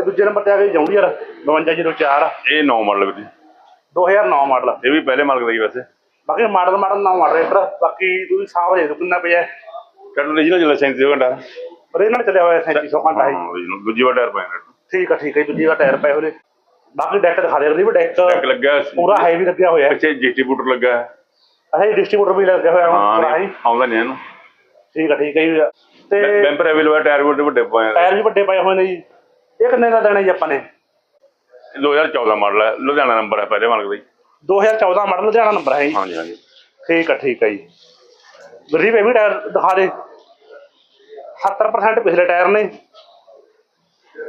ਤੇ ਦੂਜੇ ਨੰਬਰ ਤੇ ਆ ਗਈ ਜੌਂਡੀਅਰ 5204 ਇਹ 9 ਮਾਡਲ ਵੀਰ ਜੀ 2009 ਮਾਡਲ ਇਹ ਵੀ ਪਹਿਲੇ ਮਾਲਕ ਦਾ ਹੀ ਵੈਸੇ। ਬਾਕੀ ਮਾਡਲ ਮਾਡਲ ਨਾ ਮਾਡਰੇਟਰ ਬਾਕੀ ਤੁਸੀਂ ਸਾਹ ਦੇ ਦਿਓ ਕਿੰਨਾ ਪਿਆ ਕੱਢ original ਚੱਲਿਆ 37 ਘੰਟਾ। ਪਰ ਇਹਨਾਂ ਚੱਲਿਆ ਹੋਇਆ 3700 ਘੰਟਾ ਹੀ। ਦੂਜੀ ਵਾਰ ਟਾਇਰ ਪਾਇਆ ਠੀਕ ਆ ਠੀਕ ਹੈ ਦੂਜੀ ਦਾ ਟਾਇਰ ਪਏ ਹੋਏ ਨੇ। ਬਾਕੀ ਡੈਕ ਦਿਖਾ ਦੇ ਅਗਲੀ ਵੀ ਡੈਕ ਟੈਕ ਲੱਗਾ ਪੂਰਾ ਹੈਵੀ ਲੱਗਿਆ ਹੋਇਆ। ਪਿੱਛੇ ਡਿਸਟ੍ਰੀਬਿਊਟਰ ਲੱਗਾ। ਹੈ। ਅੱਛਾ ਡਿਸਟ੍ਰੀਬਿਊਟਰ ਵੀ ਲੱਗਿਆ ਹੋਇਆ ਹਾਂ ਪੂਰਾ ਨਹੀਂ, ਹੀ ਆਉਂਦਾ ਨਹੀਂ ਇਹਨੂੰ। ਠੀਕ ਆ ਠੀਕ ਹੈ। ਤੇ ਬੈਂਪਰ ਅਵੇਲ ਹੋਇਆ ਟਾਇਰ ਵੱਡੇ ਵੱਡੇ ਪਾਏ ਟਾਇਰ ਵੀ ਵੱਡੇ ਪਏ ਹੋਏ ਨੇ ਜੀ। ਇਹ ਕਿੰਨੇ ਦਾ ਦੇਣਾ ਜੀ ਆਪਾਂ ਨੇ। 2014 ਮਾਡਲ ਹੈ ਲੁਧਿਆਣਾ ਨੰਬਰ ਹੈ ਪਹਿਲੇ ਮਾਲਕ ਦਾ ਜੀ। 2014 ਮਾਡਲ ਲੁਧਿਆਣਾ ਨੰਬਰ ਹੈ ਜੀ। ਹਾਂਜੀ ਹਾਂਜੀ। ਠੀਕ ਆ ਠੀਕ ਆ ਜੀ। ਇਹ ਵੀ ਟਾਇਰ ਦਿਖਾ ਦੇ। 70% ਪਿਛਲੇ ਟਾਇਰ ਨੇ।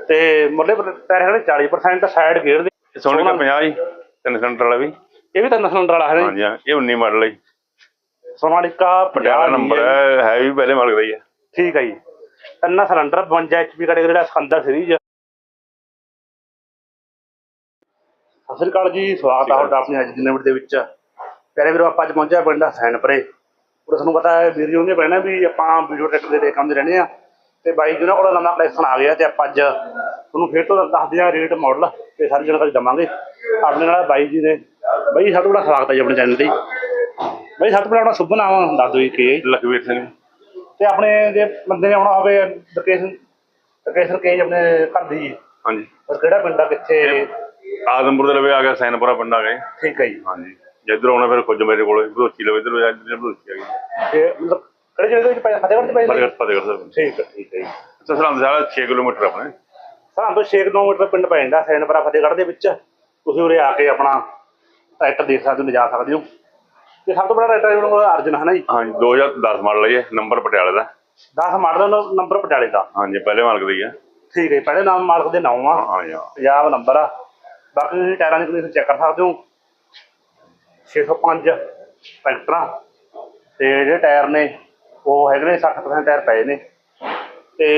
ਤੇ ਪਰ- ਟਾਇਰ ਹੈਗੇ 40% ਸਾਈਡ ਗੇਅਰ ਦੇ। ਸੋਨੀ ਦਾ 50 ਜੀ ਤਿੰਨ ਸਿਲੰਡਰ ਵਾਲਾ ਵੀ। ਇਹ ਵੀ ਤਾਂ ਸਿਲੰਡਰ ਵਾਲਾ ਹੈ ਨਾ ਜੀ। ਹਾਂਜੀ ਹਾਂ ਇਹ 19 ਮਾਡਲ ਹੈ ਜੀ। ਸੋਨਾਲੀਕਾ ਪਟਿਆਲਾ 50 ਨੰਬਰ ਹੈ ਹੈ ਵੀ ਪਹਿਲੇ ਮਾਲਕ ਦਾ ਹੀ ਹੈ। ਠੀਕ ਹੈ ਜੀ। ਤਿੰਨ ਸਿਲੰਡਰ 52 ਐਚਪੀ ਕੈਟਾਗਰੀ ਦਾ ਸਕੰਦਰ ਸੀਰੀਜ਼ ਸਤਿ ਸ੍ਰੀ ਅਕਾਲ ਜੀ ਸਵਾਗਤ ਹੈ ਤੁਹਾਡਾ ਆਪਣੀ ਅੱਜ ਦੀ ਨਵੀਂ ਦੇ ਵਿੱਚ। ਪਿਆਰੇ ਵੀਰੋ ਆਪਾਂ ਅੱਜ ਪਹੁੰਚਿਆ ਪਿੰਡ ਹਸੈਨਪੁਰੇ। ਉਹ ਤੁਹਾਨੂੰ ਪਤਾ ਹੈ ਵੀਰ ਜੀ ਉਹਨੇ ਪੈਣਾ ਵੀ ਆਪਾਂ ਵੀਡੀਓ ਟਰੈਕਟਰ ਦੇ ਕੰਮ ਦੇ ਰਹਿੰਦੇ ਆ ਤੇ ਬਾਈ ਜੀ ਉਹਨਾਂ ਕੋਲ ਨਵਾਂ ਕਲੈਕਸ਼ਨ ਆ ਗਿਆ ਤੇ ਆਪਾਂ ਅੱਜ ਤੁਹਾਨੂੰ ਫੇਰ ਤੋਂ ਦੱਸਦੇ ਆ ਰੇਟ ਮਾਡਲ ਤੇ ਸਾਰੀ ਜਾਣਕਾਰੀ ਦਵਾਂਗੇ। ਆਪਣੇ ਨਾਲ ਬਾਈ ਜੀ ਨੇ ਬਾਈ ਸਭ ਤੋਂ ਬੜਾ ਸਵਾਗਤ ਹੈ ਜੀ ਆਪਣੇ ਚੈਨਲ ਤੇ। ਬਾਈ ਸਭ ਤੋਂ ਪਹਿਲਾਂ ਆਪਣਾ ਸ਼ੁਭ ਨਾਮ ਦੱਸ ਦਿਓ ਜੀ ਕੀ? ਲਖਵੀਰ ਸਿੰਘ। ਤੇ ਆਪਣੇ ਜੇ ਬੰਦੇ ਨੇ ਆਉਣਾ ਹੋਵੇ ਲੋਕੇਸ਼ਨ ਲੋਕੇਸ਼ਨ ਕੇ ਆਪਣੇ ਘਰ ਦੀ ਹਾਂਜੀ। ਔਰ ਕਿਹੜਾ ਪਿੰਡ ਆ ਕਿੱਥੇ? ਆਦਮਪੁਰ ਦੇ ਲਵੇ ਆ ਗਿਆ ਸੈਨਪੁਰਾ ਪਿੰਡ ਆ ਗਏ। ਠੀਕ ਹੈ ਜੀ। ਹਾਂਜੀ। ਜਿੱਧਰ ਆਉਣਾ ਫਿਰ ਖੁੱਜ ਮੇਰੇ ਕੋਲ ਭਰੋਚੀ ਲਵੇ ਇਧਰ ਆ ਜਿੱਧਰ ਭਰੋਚੀ ਆ ਗਈ। ਤੇ ਮਤਲਬ ਕਿਹੜੇ ਜ਼ਿਲ੍ਹੇ ਦੇ ਵਿੱਚ ਪੈ ਫਤਿਹਗੜ੍ਹ ਚ ਪੈ? ਫਤਿਹਗੜ੍ਹ ਫਤਿਹਗੜ੍ਹ ਸਾਹਿਬ। ਠੀਕ ਹੈ ਠੀਕ ਹੈ ਜੀ। ਅੱਛਾ ਸਾਰਾ 6 ਕਿਲੋਮੀਟਰ ਆਪਣੇ। ਸਾਨੂੰ ਤੋਂ 6 ਕਿਲੋਮੀਟਰ ਪਿੰਡ ਪੈ ਜਾਂਦਾ ਸੈਨਪੁਰਾ ਫਤਿਹਗੜ੍ਹ ਦੇ ਵਿੱਚ। ਤੁਸੀਂ ਉਰੇ ਆ ਕੇ ਆਪਣਾ ਟਰੈਕਟਰ ਦੇਖ ਸਕਦੇ ਹੋ ਲਿਜਾ ਸਕਦੇ ਹੋ। ਤੇ ਸਭ ਤੋਂ ਬੜਾ ਟਰੈਕਟਰ ਇਹਨਾਂ ਕੋਲ ਅਰਜਨ ਹੈ ਨਾ ਜੀ? ਹਾਂਜੀ 2010 ਮਾਡਲ ਹੈ ਜੀ ਨੰਬਰ ਪਟਿਆਲੇ ਦਾ। 10 ਮਾਡਲ ਨੰਬਰ ਪਟਿਆਲੇ ਦਾ। ਹਾਂਜੀ ਪਹਿਲੇ ਮਾਲਕ ਦਾ ਹੀ। ਠੀਕ ਹੈ ਜੀ, ਪਹਿਲੇ ਨਾਮ ਮਾਲਕ ਦੇ ਨਾਮ ਆ। ਪੰਜਾਬ ਨੰਬਰ ਆ। ਬਾਕੀ ਤੁਸੀਂ ਟਾਇਰਾਂ ਦੀ ਕੰਡੀਸ਼ਨ ਚੈੱਕ ਕਰ ਸਕਦੇ ਹੋ। 605 ਟਰੈਕਟਰਾਂ। ਤੇ ਜਿਹੜੇ ਟਾਇਰ ਨੇ ਉਹ ਹੈਗੇ ਨੇ 60% ਟਾਇਰ ਪਏ ਨੇ। ਤੇ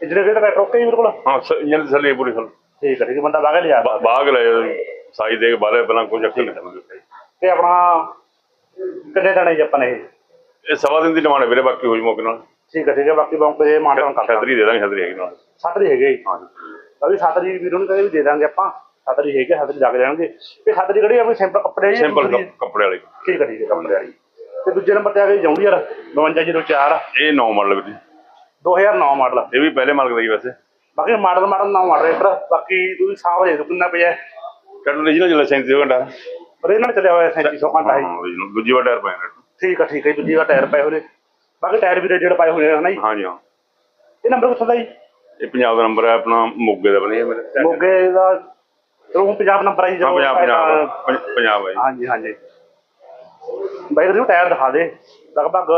ਜਿਹੜੇ ਟਰੈਕਟਰ ਓਕੇ ਜੀ ਮੇਰੇ ਕੋਲ ਹਾਂ ਇੰਜਨ ਥੱਲੇ ਪੂਰੀ ਥੱਲੇ ਠੀਕ ਹੈ ਠੀਕ ਹੈ ਬੰਦਾ ਬਾਗੇ ਲਿਆ ਬਾਗ ਲੈ ਸਾਈ ਦੇ ਕੇ ਬਾਲੇ ਪਹਿਲਾਂ ਕੁਝ ਅੱਖੀ ਨਹੀਂ ਤੇ ਆਪਣਾ ਕਿੰਨੇ ਦਿਨ ਹੈ ਜੀ ਆਪਾਂ ਨੇ ਇਹ? ਇਹ ਸਵਾ ਦਿਨ ਦੀ ਡਿਮਾਂਡ ਹੈ ਵੀਰੇ ਬਾਕੀ ਹੋ ਜੂ ਮੌਕੇ ਨਾਲ। ਠੀਕ ਹੈ ਠੀਕ ਹੈ ਬਾਕੀ ਬੌਂਕ ਦੇ ਮਾਡਲ ਕਰ ਛਤਰੀ ਦੇ ਦਾਂਗੇ ਛਤਰੀ ਹੈਗੀ ਨਾਲ। ਦੀ ਹੈਗੇ ਜੀ। ਹਾਂਜੀ ਅਭੀ ਸੱਤ ਦੀ ਵੀਰੋਂ ਨੂੰ ਕਹਿੰਦੇ ਵੀ ਦੇ ਦਾਂਗੇ ਆਪਾਂ। ਸੱਤ ਦੀ ਹੈਗੇ ਸੱਤ ਦੀ ਲੱਗ ਜਾਣਗੇ। ਤੇ ਸੱਤ ਦੀ ਕਿਹੜੀ ਆਪਣੀ ਸਿੰਪਲ ਕੱਪੜੇ ਜੀ ਸਿੰਪਲ ਕੱਪੜੇ ਵਾਲੀ। ਠੀਕ ਹੈ ਠੀਕ ਹੈ ਕੱਪੜੇ ਵਾਲੀ। ਤੇ ਦੂਜੇ ਨੰਬਰ ਤੇ ਆ ਗਈ ਜੌਂਡੀਅਰ 5204 ਇਹ 9 ਮਾਡਲ ਵੀਰੇ 2009 ਮਾਡਲ। ਇਹ ਵੀ ਪਹਿਲੇ ਮਾਲਕ ਦਾ ਹੀ ਵੈਸੇ। ਬਾਕੀ ਮਾਡਲ ਮਾਡਲ ਨਾ ਮਾਡਰੇਟਰ ਬਾਕੀ ਤੁਸੀਂ ਸਾਹ ਦੇ ਦਿਓ ਕਿੰਨਾ ਪਿਆ। ਕੱਢ original ਚੱਲਿਆ 37 ਘੰਟਾ। ਪਰ ਇਹਨਾਂ ਚੱਲਿਆ ਹੋਇਆ 3700 ਘੰਟਾ ਹੀ। ਹਾਂ ਦੂਜੀ ਵਾਰ ਟਾਇਰ ਪਾਇਆ ਨੇ ਠੀਕ ਆ ਠੀਕ ਹੈ ਦੂਜੀ ਦਾ ਟਾਇਰ ਪਏ ਹੋਏ ਬਾਕੀ ਟਾਇਰ ਵੀ ਰੇਡਡ ਪਾਏ ਹੋਏ ਨੇ ਹਨਾ ਜੀ? ਹਾਂਜੀ ਹਾਂ। ਇਹ ਨੰਬਰ ਕਿੱਥੋਂ ਦਾ ਜੀ? ਇਹ ਪੰਜਾਬ ਦਾ ਨੰਬਰ ਹੈ ਆਪਣਾ ਮੋਗੇ ਦਾ ਬਣਿਆ ਮੇਰੇ। ਮੋਗੇ ਦਾ ਚਲੋ ਪੰਜਾਬ ਨੰਬਰ ਆ ਜੀ ਹਾਂ ਜਦੋਂ ਪੰਜਾਬ ਪੰਜਾਬ ਪੰਜ- ਪੰਜਾਬ ਹੈ ਜੀ। ਹਾਂਜੀ ਹਾਂਜੀ। ਬਾਈ ਜੀ ਟਾਇਰ ਦਿਖਾ ਦੇ ਲਗਭਗ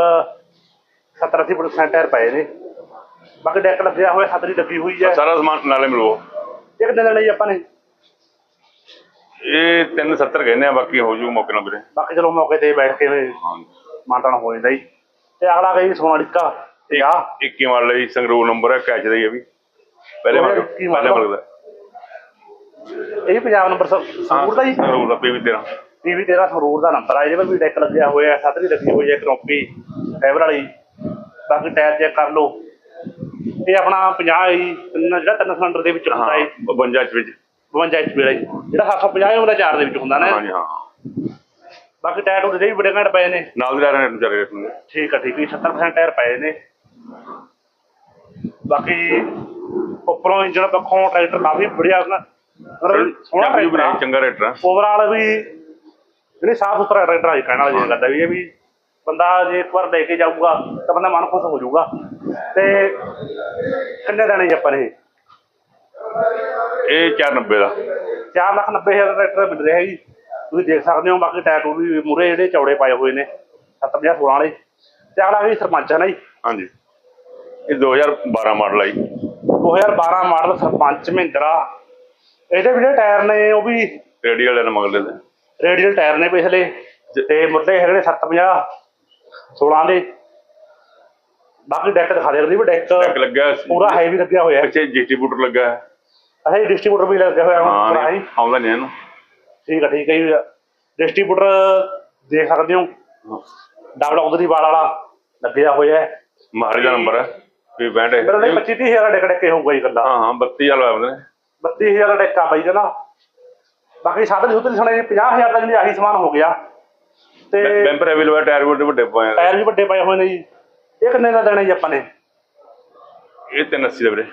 70 80% ਟਾਇਰ ਪਏ ਨੇ। ਬਾਕੀ ਡੈਕ ਲੱਗਿਆ ਹੋਇਆ ਛਤਰੀ ਲੱਗੀ ਹੋਈ ਹੈ। ਸਾਰਾ ਸਮਾਨ ਨਾਲੇ ਮਿਲੋ ਇੱਕ ਦਿਨ ਲਈ ਆਪਾਂ ਨੇ। ਇਹ 370 ਕਹਿੰਦੇ ਆ ਬਾਕੀ ਹੋ ਜੂ ਮੌਕੇ ਨਾਲ ਵੀਰੇ। ਬਾਕੀ ਚਲੋ ਮੌਕੇ ਤੇ ਬੈਠ ਕੇ ਮਾਨਤਾਨ ਹੋ ਜਾਂਦਾ ਜੀ। ਤੇ ਅਗਲਾ ਗਈ ਸੋਨਾਲਿਕਾ ਤੇ ਆ 21 ਮਾਡਲ ਹੈ ਜੀ ਸੰਗਰੂਰ ਨੰਬਰ ਹੈ ਕੈਚ ਦਾ ਹੀ ਇਹ ਵੀ। ਪਹਿਲੇ ਮਾਡਲ ਇੱਕੀ ਪਹਿਲੇ ਦਾ ਇਹ ਪੰਜਾਬ ਨੰਬਰ ਸੰਗਰੂਰ ਦਾ ਜੀ ਸੰਗਰੂਰ ਦਾ ਪੀਵੀ 13 ਟੀਵੀ ਤੇਰਾ ਸੰਗਰੂਰ ਦਾ ਨੰਬਰ ਆ। ਇਹਦੇ ਪਰ ਵੀ ਡੈਕ ਲੱਗਿਆ ਹੋਇਆ ਛਤਰੀ ਲੱਗੀ ਹੋਈ ਹੈ ਕਨੋਪੀ ਫਾਈਬਰ ਵਾਲੀ। ਬਾਕੀ ਟਾਇਰ ਚੈੱਕ ਕਰ ਲਓ। ਇਹ ਆਪਣਾ 50 ਹੀ ਤਿੰਨ- ਜਿਹੜਾ ਤਿੰਨ ਸਿਲੰਡਰ ਦੇ ਵਿੱਚ ਹੁੰਦਾ ਹਾਂ ਹੈ 52 ਚ ਵਿੱਚ। 52 ਐਚਪੀ ਵਾਲਾ ਜੀ ਜਿਹੜਾ 750 ਉਹਦਾ ਚਾਰ ਦੇ ਵਿੱਚ ਹੁੰਦਾ ਨਾ। ਹਾਂਜੀ ਹਾਂ। ਬਾਕੀ ਟਾਇਰ ਉਹਦੇ ਵੀ ਬੜੇ ਘੰਟ ਪਏ ਨੇ। ਨਾਲ ਦੇ ਰਹੇ ਨੇ। ਵਿਚਾਰੇ ਠੀਕ ਆ ਠੀਕ ਹੈ 70% ਟਾਇਰ ਪਏ ਨੇ। ਬਾਕੀ ਉੱਪਰੋਂ ਇੰਜਨ ਪੱਖੋਂ ਟਰੈਕਟਰ ਕਾਫੀ ਬੜਿਆ ਮਤਲਬ ਸੋਹਣਾ ਜੂ ਟਰੈਕਟਰ ਆ। ਚੰਗਾ ਰੇਟਰ ਓਵਰਆਲ ਵੀ ਜਿਹੜੀ ਸਾਫ਼ ਸੁਥਰਾ ਟਰੈਕਟਰ ਆ ਜੀ ਕਹਿਣ ਗੱਲ ਹੈ ਵੀ ਇਹ ਵੀ ਬੰਦਾ ਜੇ ਇੱਕ ਵਾਰ ਲੈ ਕੇ ਜਾਊਗਾ ਤਾਂ ਬੰਦਾ ਮਨ ਖੁਸ਼ ਹੋ ਜਾਊਗਾ। ਤੇ ਕਿੰਨੇ ਦੇਣੇ ਜੀ ਆਪਾਂ ਨੇ ਇਹ? ਇਹ 490 ਦਾ। 4 ਲੱਖ 90 ਹਜ਼ਾਰ ਦਾ ਟਰੈਕਟਰ ਮਿਲ ਰਿਹਾ ਜੀ। ਤੁਸੀਂ ਦੇਖ ਸਕਦੇ ਹੋ ਬਾਕੀ ਟਾਇਰ ਟੂਰ ਵੀ ਮੂਰੇ ਜਿਹੜੇ ਚੌੜੇ ਪਾਏ ਹੋਏ ਨੇ 750 16 ਵਾਲੇ। ਤੇ ਅਗਲਾ ਵੀ ਸਰਪੰਚ ਹੈ ਨਾ ਜੀ। ਹਾਂਜੀ। ਇਹ 2012 ਮਾਡਲ ਹੈ ਜੀ। 2012 ਮਾਡਲ ਸਰਪੰਚ ਮਹਿੰਦਰਾ। ਇਹਦੇ ਵੀ ਜਿਹੜੇ ਟਾਇਰ ਨੇ ਉਹ ਵੀ ਰੇਡੀ ਵਾਲੇ ਨੇ ਮਗਲੇ ਦੇ। ਰੇਡੀਅਲ ਟਾਇਰ ਨੇ ਪਿਛਲੇ। ਤੇ ਮੁੱਢਲੇ ਹੈਗੇ ਨੇ 750 16 ਦੇ। ਬਾਕੀ ਡੈਕ ਦਿਖਾ ਦੇ ਅਗਲੀ ਵੀ ਡੈਕ ਟੈਕ ਲੱਗਾ ਪੂਰਾ ਹੈਵੀ ਲੱਗਿਆ ਹੋਇਆ। ਹੈ ਪਿੱਛੇ ਡਿਸਟ੍ਰੀਬਿਊਟਰ ਲੱਗਾ ਹੈ। ਅੱਛਾ ਇਹ ਡਿਸਟ੍ਰੀਬਿਊਟਰ ਵੀ ਲੱਗਿਆ ਹੋਇਆ ਹਾਂ ਪੂਰਾ ਹੀ। ਨਹੀਂ, ਆਉਂਦਾ ਨਹੀਂ ਇਹਨੂੰ। ਠੀਕ ਹੈ ਠੀਕ ਹੈ ਡਿਸਟ੍ਰੀਬਿਊਟਰ ਦੇਖ ਸਕਦੇ ਹੋ। ਡਬਲ ਦੀ ਵਾਲ ਵਾਲਾ ਲੱਗਿਆ ਹੋਇਆ ਹੈ। ਮਹਾਰਾਜ ਦਾ ਨੰਬਰ ਹੈ। ਵੀ ਬੈਂਡ ਇਹ ਮੇਰੇ ਲਈ 25 30 ਹਜ਼ਾਰ ਡੇਕ ਡੇਕੇ ਹੋਊਗਾ ਜੀ ਗੱਲਾਂ। ਹਾਂ ਹਾਂ 32 ਵਾਲਾ ਆਉਂਦੇ ਨੇ 32000 ਦਾ ਡੇਕਾ ਬਾਈ ਕਹਿੰਦਾ ਬਾਕੀ ਸਾਧਨ ਸੁਧਨ ਸੁਣੇ 50000 ਦਾ ਜਿਹੜੀ ਆਹੀ ਸਮਾਨ ਹੋ ਗਿਆ। ਤੇ ਬੈਂਪਰ ਅਵੇਲੇਬਲ ਟਾਇਰ ਵੀ ਵੱਡੇ ਪਏ ਆ। ਟਾਇਰ ਵੀ ਵੱਡੇ ਪਏ ਹੋਏ ਨੇ ਜੀ। ਇਹ ਕਿੰਨੇ ਦਾ ਦੇਣਾ ਜੀ ਆਪਾਂ ਨੇ? ਇਹ 380 ਦੇ ਵੀਰੇ।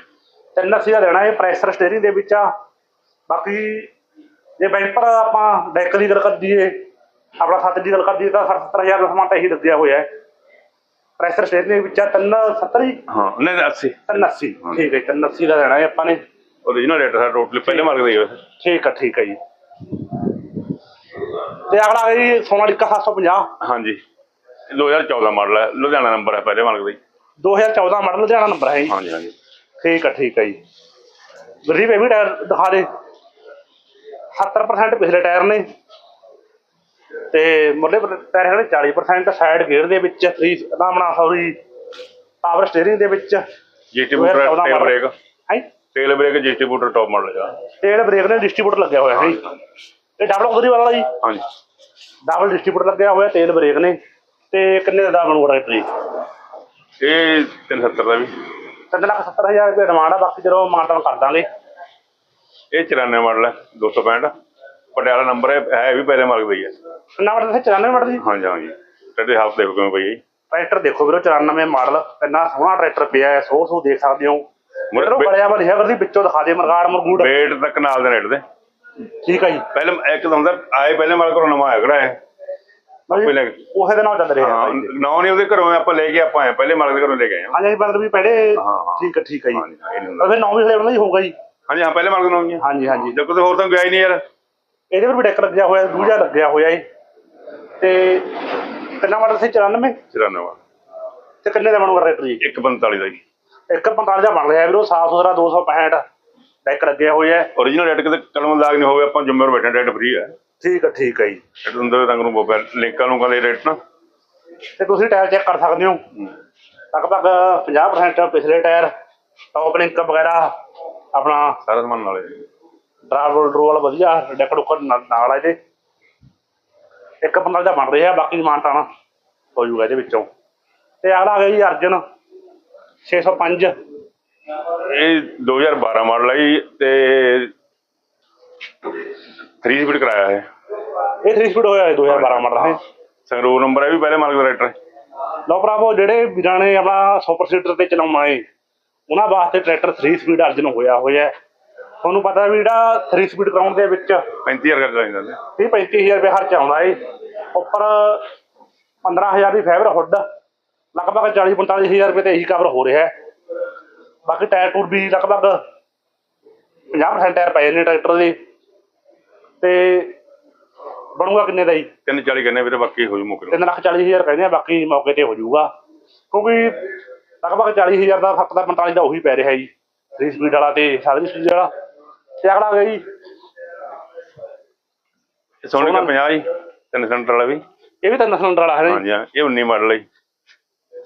380 ਦਾ ਦੇਣਾ ਇਹ ਪ੍ਰੈਸ਼ਰ ਸਟੀਅਰਿੰਗ ਦੇ ਵਿੱਚ ਆ। ਬਾਕੀ ਜੇ ਬੈਂਪਰ ਆਪਾਂ ਡੈਕ ਦੀ ਗੱਲ ਕਰ ਦਈਏ ਆਪਣਾ ਸੱਤ ਦੀ ਗੱਲ ਕਰ ਦਈਏ ਤਾਂ 70000 ਦਾ ਸਮਾਨ ਤਾਂ ਇਹੀ ਲੱਗਿਆ ਹੋਇਆ ਹੈ। ਪ੍ਰੈਸ਼ਰ ਸਟੀਅਰਿੰਗ ਦੇ ਵਿੱਚ ਆ 370 ਜੀ। ਹਾਂ ਨਹੀਂ 80 380 ਠੀਕ ਹੈ 380 ਦਾ ਦੇਣਾ ਹੈ ਆਪਾਂ ਨੇ। Origignal ਰੇਟ ਹੈ ਟੋਟਲੀ ਪਹਿਲੇ ਮਾਰਕ ਦੇ ਠੀਕ ਹੈ ਠੀਕ ਹੈ ਜੀ। ਤੇ ਅਗਲਾ ਹੈ ਜੀ ਸੋਨਾਲੀਕਾ 750 ਹਾਂਜੀ। ਇਹ 2014 ਮਾਡਲ ਹੈ ਲੁਧਿਆਣਾ ਨੰਬਰ ਹੈ ਪਹਿਲੇ ਮਾਰਕ ਦਾ ਜੀ 2014 ਮਾਡਲ ਲੁਧਿਆਣਾ ਨੰਬਰ ਹੈ ਜੀ। ਹਾਂਜੀ ਹਾਂਜੀ। ਠੀਕ ਹੈ ਠੀਕ ਹੈ ਜੀ। ਗਰੀਬ ਇਹ ਵੀ ਟਾਇਰ ਦਿਖਾ ਦੇ। 70% ਪਿਛਲੇ ਟਾਇਰ ਨੇ। ਤੇ ਮੁੱਢਲੇ ਪਰ- ਟਾਇਰ ਹੈਗੇ 40% ਸਾਈਡ ਗੇਅਰ ਦੇ ਵਿੱਚ 3 ਨਾਮਣਾ ਸੌਰੀ ਪਾਵਰ ਸਟੀਅਰਿੰਗ ਦੇ ਵਿੱਚ। ਜੀਟੀ ਬੂਟਰ 2014 ਟੇਲ ਬ੍ਰੇਕ ਹੈ? ਟੇਲ ਬ੍ਰੇਕ ਜੀਟੀ ਬੂਟਰ ਟੌਪ ਮਾਡਲ ਹੈ ਤੇਲ ਬ੍ਰੇਕ ਨੇ ਡਿਸਟ੍ਰੀਬਿਊਟਰ ਲੱਗਿਆ ਹੋਇਆ ਹੈ ਜੀ। ਇਹ ਡਬਲ ਉਹਦੀ ਵਾਲਾ ਜੀ। ਹਾਂਜੀ। ਡਬਲ ਡਿਸਟ੍ਰੀਬਿਊਟਰ ਲੱਗਿਆ ਹੋਇਆ ਤੇਲ ਬ੍ਰੇਕ ਨੇ। ਤੇ ਕਿੰਨੇ ਦਾ ਬਣੂਗਾ ਟਰੈਕਟਰ ਜੀ? ਇਹ 370 ਦਾ ਵੀ। ਤਿੰਨ ਲੱਖ ਸੱਤਰ ਹਜ਼ਾਰ ਰੁਪਏ ਡਿਮਾਂਡ ਆ ਬਾਕੀ ਜਦੋਂ ਮਾਨਟਨ ਕਰ ਦਾਂਗੇ। ਇਹ 94 ਮਾਡਲ ਹੈ 265 ਪਟਿਆਲਾ ਨੰਬਰ ਹੈ ਵੀ ਪਹਿਲੇ ਮਾਰਕ ਦਾ ਹੀ। ਹੈ ਕਿੰਨਾ ਮਾਡਲ ਦੱਸਿਆ 94 ਮਾਡਲ ਜੀ ਹਾਂਜੀ ਹਾਂਜੀ। ਟੱਡੇ ਹਾਫ ਦੇਖੋ ਕਿਵੇਂ ਪਈ ਹੈ ਜੀ। ਟਰੈਕਟਰ ਦੇਖੋ ਵੀਰੋ 94 ਮਾਡਲ। ਕਿੰਨਾ ਸੋਹਣਾ ਟਰੈਕਟਰ ਪਿਆ ਹੈ ਸੋ ਸੋ ਦੇਖ ਸਕਦੇ ਹੋ। ਮਤਲਬ ਬੇ- ਬੜਿਆ ਵਧੀਆ ਵਰਦੀ ਵਿੱਚੋਂ ਦਿਖਾ ਦੇ ਮਰਗਾੜ ਮਰਗੂੜ। ਵੇਟ ਤੱਕ ਨਾਲ ਦੇ ਰੇਟ ਦੇ। ਠੀਕ ਹੈ ਜੀ। ਪਹਿਲੇ ਇੱਕ ਤਾਂ ਹੁੰਦਾ ਆਏ ਪਹਿਲੇ ਮਾਡਲ ਘਰੋਂ ਨਵਾਂ ਆਇਆ ਕਿਹੜਾ ਹੈ ਪਹਿਲੇ ਉਸੇ ਦੇ ਨਾਲ ਚੱਲ ਰਿਹਾ ਹਾਂ। ਨੌ ਨਹੀਂ ਉਹਦੇ ਘਰੋਂ ਆਪਾਂ ਲੈ ਕੇ ਆਪਾਂ ਆਏ ਪਹਿਲੇ ਮਾਡਲ ਦੇ ਘਰੋਂ ਲੈ ਕੇ ਆਏ ਹਾਂ। ਹਾਂਜੀ ਮਤਲਬ ਵੀ ਪਹਿਲੇ ਹਾਂ, ਹਾਂ। ਠੀਕ ਹੈ ਠੀਕ ਹੈ ਜੀ। ਹਾਂਜੀ ਹਾਂ, ਇਹ ਨਹੀਂ ਹੁੰਦਾ। ਉਹ ਫਿਰ ਨੌ ਵੀ ਖੜੇ ਹੀ ਹੋਊਗਾ ਜੀ। ਹਾਂਜੀ ਹਾਂ ਪਹਿਲੇ ਮਾਡਲ ਨੌ ਹੀ ਹੈ ਹਾਂਜੀ ਹਾਂਜੀ। ਜੇ ਕੋਈ ਹੋਰ ਤਾਂ ਗਿਆ ਹੀ ਨਹੀਂ ਯਾਰ। ਇਹਦੇ ਪਰ ਵੀ ਡੈਕ ਲੱਗਿਆ ਹੋਇਆ ਦੂਜਾ ਲੱਗਿਆ ਹੋਇਆ ਜੀ ਤੇ ਕਿੰਨਾ ਮਾਡਲ ਸੀ? 94 94 ਤੇ ਕਿੰਨੇ ਦਾ ਬਣੂਗਾ ਟਰੈਕਟਰ ਜੀ? 145 ਦਾ ਜੀ। 145 ਦਾ ਬਣ ਰਿਹਾ ਵੀਰੋ ਸਾਫ਼ ਸੁਥਰਾ 265 ਡੈਕ ਲੱਗਿਆ ਹੋਇਆ ਹੈ। Origignal ਰੇਟ ਕਿਤੇ ਕਲਮ ਦਾਗ ਨਹੀਂ ਹੋਵੇ ਆਪਾਂ ਜ਼ਿੰਮੇਵਾਰ ਬੈਠੇ ਰੇਟ ਫ੍ਰੀ ਹੈ। ਠੀਕ ਹੈ ਠੀਕ ਹੈ ਜੀ। ਰੇਟ ਅੰਦਰ ਰੰਗ ਨੂੰ ਮੋਬਾਈਲ ਲਿੰਕਾਂ ਨੂੰ ਕਹਿੰਦੇ ਰੇਟ ਨਾ। ਤੇ ਤੁਸੀਂ ਟਾਇਰ ਚੈੱਕ ਕਰ ਸਕਦੇ ਹੋ। ਲਗਭਗ 50% ਪਿਛਲੇ ਟਾਇਰ ਟੌਪ ਲਿੰਕ ਵਗੈਰਾ ਆਪਣਾ ਸਾਰਾ ਸਮਾਨ ਨਾਲੇ ਡਰਾਈਵਰ ਡਰੋਲ ਵਧੀਆ ਡੈਕ ਡੁੱਕਰ ਨਾਲ ਆ ਇਹਦੇ। ਇੱਕ ਪੰਗਲ ਦਾ ਬਣ ਰਿਹਾ ਬਾਕੀ ਸਮਾਨ ਟਾਣਾ ਹੋ ਜੂਗਾ ਇਹਦੇ ਵਿੱਚੋਂ। ਤੇ ਅਗਲਾ ਆ ਗਿਆ ਜੀ ਅਰਜਨ 605 ਇਹ 2012 ਮਾਡਲ ਹੈ ਜੀ ਤੇ 3 ਸਪੀਡ ਕਰਾਇਆ ਹੈ ਇਹ 3 ਸਪੀਡ ਹੋਇਆ ਹੈ 2012 ਮਾਡਲ ਹੈ। ਸੰਗਰੂਰ ਨੰਬਰ ਹੈ ਵੀ ਪਹਿਲੇ ਮਾਡਲ ਦਾ ਹੈ। ਲਓ ਭਰਾਵੋ ਜਿਹੜੇ ਵੀਰਾਂ ਨੇ ਆਪਣਾ ਸੁਪਰ ਸੀਡਰ ਤੇ ਚਲਾਉਣਾ ਹੈ ਉਹਨਾਂ ਵਾਸਤੇ ਟਰੈਕਟਰ 3 ਸਪੀਡ ਅਰਜਨ ਹੋਇਆ ਹੋਇਆ। ਹੈ ਤੁਹਾਨੂੰ ਪਤਾ ਵੀ ਜਿਹੜਾ 3 ਸਪੀਡ ਕਰਾਉਣ ਦੇ ਵਿੱਚ 35000 ਕਰ ਚਾਹੀਦਾ ਨੇ 30 35000 ਰੁਪਏ ਖਰਚ ਆਉਂਦਾ ਏ ਉੱਪਰ 15000 ਦੀ ਫਾਈਬਰ ਹੁੱਡ ਲਗਭਗ 40 45000 ਰੁਪਏ ਤੇ ਇਹੀ ਕਵਰ ਹੋ ਰਿਹਾ ਹੈ। ਬਾਕੀ ਟਾਇਰ ਟੂਰ ਵੀ ਲਗਭਗ 50% ਟਾਇਰ ਪਏ ਨੇ ਟਰੈਕਟਰ ਦੇ। ਤੇ ਬਣੂਗਾ ਕਿੰਨੇ ਦਾ ਜੀ? 340 ਕਰਨੇ ਵੀਰੇ ਬਾਕੀ ਹੋ ਜੂ ਮੁੱਕ ਤਿੰਨ ਲੱਖ ਚਾਲੀ ਹਜ਼ਾਰ ਕਹਿੰਦੇ ਆ ਬਾਕੀ ਮੌਕੇ ਤੇ ਹੋ ਜਾਊਗਾ ਕਿਉਂਕਿ ਲਗਭਗ 40000 ਦਾ ਫੱਕ ਦਾ 45 ਦਾ ਉਹੀ ਪੈ ਰਿਹਾ ਜੀ। 3 ਸਪੀਡ ਵਾਲਾ ਤੇ ਸਾਧਨ ਸਪੀਡ ਵਾਲਾ। ਤੇ ਅਗਲਾ ਆ ਗਿਆ ਜੀ ਸੋਨੇ ਦਾ 50 ਜੀ ਤਿੰਨ ਸੈਂਟਰ ਵਾਲਾ ਵੀ। ਇਹ ਵੀ ਤਿੰਨ ਸਿਲੰਡਰ ਵਾਲਾ ਹੈ ਜੀ। ਹਾਂਜੀ ਹਾਂ ਇਹ 19 ਮਾਡਲ ਹੈ ਜੀ।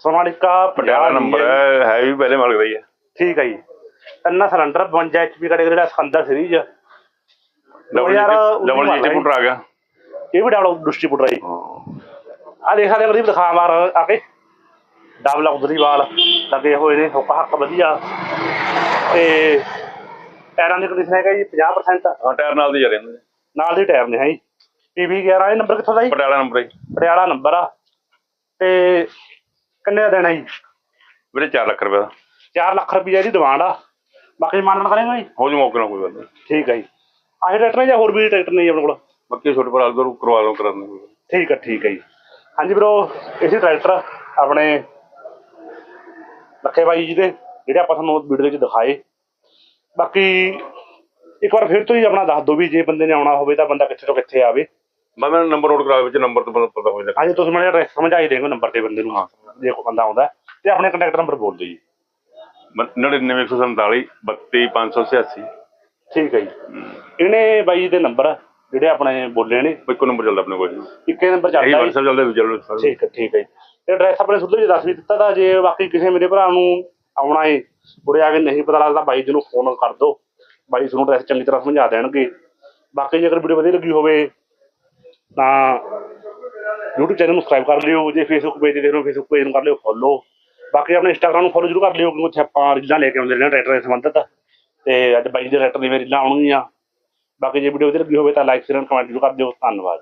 ਸੋਨਾਲਿਕਾ ਪਟਿਆਲਾ ਨੰਬਰ ਹੈ। ਹੈ ਵੀ ਪਹਿਲੇ ਮਾਡਲ ਦਾ ਹੀ ਹੈ। ਠੀਕ ਹੈ ਜੀ। ਤਿੰਨ ਸਿਲੰਡਰ 52 ਐਚਪੀ ਕੈਟਾਗਰੀ ਦਾ ਸਕੰਦਰ ਸੀਰੀਜ਼ ਡਬਲ ਯਾਰ, ਜੀ ਡਬਲ ਉੱਨੀ ਜੀ। ਪੁੱਟਰ ਆ ਗਿਆ। ਇਹ ਵੀ ਡਬਲ ਡਿਸਟ੍ਰੀਬਿਊਟਰ ਹੈ ਜੀ। ਆ ਦੇਖ ਸਕਦੇ ਗਰੀਬ ਦਿਖਾ ਮਾਰ ਆ ਕੇ। ਡਬਲ ਉਧਰੀ ਵਾਲ। ਲੱਗੇ ਹੋਏ ਨੇ ਹੁੱਕ ਹੱਕ ਵਧੀਆ। ਤੇ ਟਾਇਰਾਂ ਦੀ ਕੰਡੀਸ਼ਨ ਹੈਗਾ ਜੀ 50% ਹਾਂ ਟਾਇਰ ਨਾਲ ਦੇ ਜਾ ਰਹੇ ਨੇ। ਨਾਲ ਦੇ ਟਾਇਰ ਨੇ ਹੈ ਜੀ। ਪੀਵੀ 11 ਇਹ ਨੰਬਰ ਕਿੱਥੋਂ ਦਾ ਜੀ? ਪਟਿਆਲਾ ਨੰਬਰ ਹੈ। ਪਟਿਆਲਾ ਨੰਬਰ ਆ। ਤੇ ਕਿੰਨੇ ਦਾ ਦੇਣਾ ਜੀ? ਵੀਰੇ 4 ਲੱਖ ਰੁਪਏ ਦਾ। 4 ਲੱਖ ਰੁਪਈਆ ਦੀ ਡਿਮਾਂਡ ਆ। ਬਾਕੀ ਮਾਨਣ ਕਰੇਗਾ ਜੀ ਹੋ ਜੂ ਮੌਕੇ ਨਾਲ ਕੋਈ ਗੱਲ ਨਹੀਂ। ਠੀਕ ਹੈ ਜੀ। ਆਹੀ ਟਰੈਕਟਰ ਨੇ ਜਾਂ ਹੋਰ ਵੀ ਟਰੈਕਟਰ ਨੇ ਆਪਣੇ ਕੋਲ? ਬਾਕੀ ਛੋਟੇ ਭਰਾ ਤੋਂ ਕਰਵਾ ਲਓ ਕਰਾ ਦਿੰਦੇ ਠੀਕ ਹੈ ਠੀਕ ਹੈ ਜੀ। ਹਾਂਜੀ ਬ్రో ਇਸੇ ਟਰੈਕਟਰ ਆਪਣੇ ਲੱਖੇ ਬਾਈ ਜੀ ਦੇ ਜਿਹੜੇ ਆਪਾਂ ਤੁਹਾਨੂੰ ਵੀਡੀਓ ਵਿੱਚ ਦਿਖਾਏ। ਬਾਕੀ ਇੱਕ ਵਾਰ ਫਿਰ ਤੋਂ ਹੀ ਆਪਣਾ ਦੱਸ ਦਿਓ ਵੀ ਜੇ ਬੰਦੇ ਨੇ ਆਉਣਾ ਹੋਵੇ ਤਾਂ ਬੰਦਾ ਕਿੱਥੇ ਤੋਂ ਕਿੱਥੇ ਆਵੇ। ਮੈਂ ਮੈਨੂੰ ਨੰਬਰ ਨੋਟ ਕਰਾ ਵਿੱਚ ਨੰਬਰ ਤੋਂ ਪਤਾ- ਪਤਾ ਹੋ ਜਾਂਦਾ ਹਾਂਜੀ ਤੁਸੀਂ ਮੈਨੂੰ ਐਡਰੈਸ ਸਮਝਾਈ ਦੇਂਗੇ ਨੰਬਰ ਤੇ ਬੰਦੇ ਨੂੰ ਜੇ ਕੋਈ ਬੰਦਾ ਆਉਂਦਾ ਤੇ ਆਪਣੇ ਕੰਟੈਕਟ ਨੰਬਰ ਬੋਲ ਦਿਓ ਜੀ। 99147 32586 ਠੀਕ ਹੈ ਜੀ। ਇਹਨੇ ਬਾਈ ਜੀ ਦੇ ਨੰਬਰ ਜਿਹੜੇ ਆਪਣੇ ਬੋਲੇ ਨੇ। ਇੱਕੋ ਨੰਬਰ ਚੱਲਦਾ ਆਪਣੇ ਕੋਲ ਇੱਕੇ ਨੰਬਰ ਇਹੀ ਚੱਲਦਾ ਜੀ। WhatsApp ਚੱਲਦਾ ਸਾਰੇ। ਠੀਕ ਹੈ ਠੀਕ ਹੈ ਜੀ। ਤੇ ਐਡਰੈਸ ਆਪਣੇ ਸੁੱਧੂ ਜੀ ਦੱਸ ਵੀ ਦਿੱਤਾ ਤਾਂ ਜੇ ਬਾਕੀ ਕਿਸੇ ਮੇਰੇ ਭਰਾ ਨੂੰ ਆਉਣਾ ਏ। ਉਰੇ ਆ ਕੇ ਨਹੀਂ ਪਤਾ ਲੱਗਦਾ, ਬਾਈ ਜੀ ਨੂੰ ਫੋਨ ਕਰ ਦਿਓ ਬਾਈ ਤੁਹਾਨੂੰ ਐਡਰੈਸ ਚੰਗੀ ਤਰ੍ਹਾਂ ਸਮਝਾ ਦੇਣਗੇ। ਬਾਕੀ ਜੇਕਰ ਵੀਡੀਓ ਵਧੀਆ ਲੱਗੀ ਹੋਵੇ, ਤਾਂ YouTube ਚੈਨਲ ਨੂੰ ਸਬਸਕ੍ਰਾਈਬ ਕਰ ਲਿਓ। ਜੇ Facebook ਪੇਜ ਤੇ ਦੇਖ ਰਹੇ ਹੋ, Facebook ਪੇਜ ਨੂੰ ਕਰ ਲਿਓ ਫੋਲੋ ਬਾਕੀ ਆਪਣੇ ਇੰਸਟਾਗ੍ਰਾਮ ਨੂੰ ਫੋਲੋ ਜ਼ਰੂਰ ਕਰ ਲਿਓ, ਕਿਉਂਕਿ ਉੱਥੇ ਆਪਾਂ ਰੀਲਾਂ ਲੈ ਕੇ ਆਉਂਦੇ ਰਹਿੰਦੇ ਹਾਂ ਟਰੈਕਟਰ ਦੇ ਸੰਬੰਧਿਤ। ਤੇ ਅੱਜ ਬਾਈ ਦੇ ਟਰੈਕਟਰ ਦੀਆਂ ਰੀਲਾਂ ਆਉਣਗੀਆਂ। ਬਾਕੀ ਜੇ ਵੀਡੀਓ ਵਧੀਆ ਲੱਗੀ ਹੋਵੇ, ਤਾਂ ਲਾਈਕ ਸ਼ੇਅਰ ਕਮੈਂਟ ਜ਼ਰੂਰ ਕਰ ਦਿਓ। ਧੰਨਵਾਦ।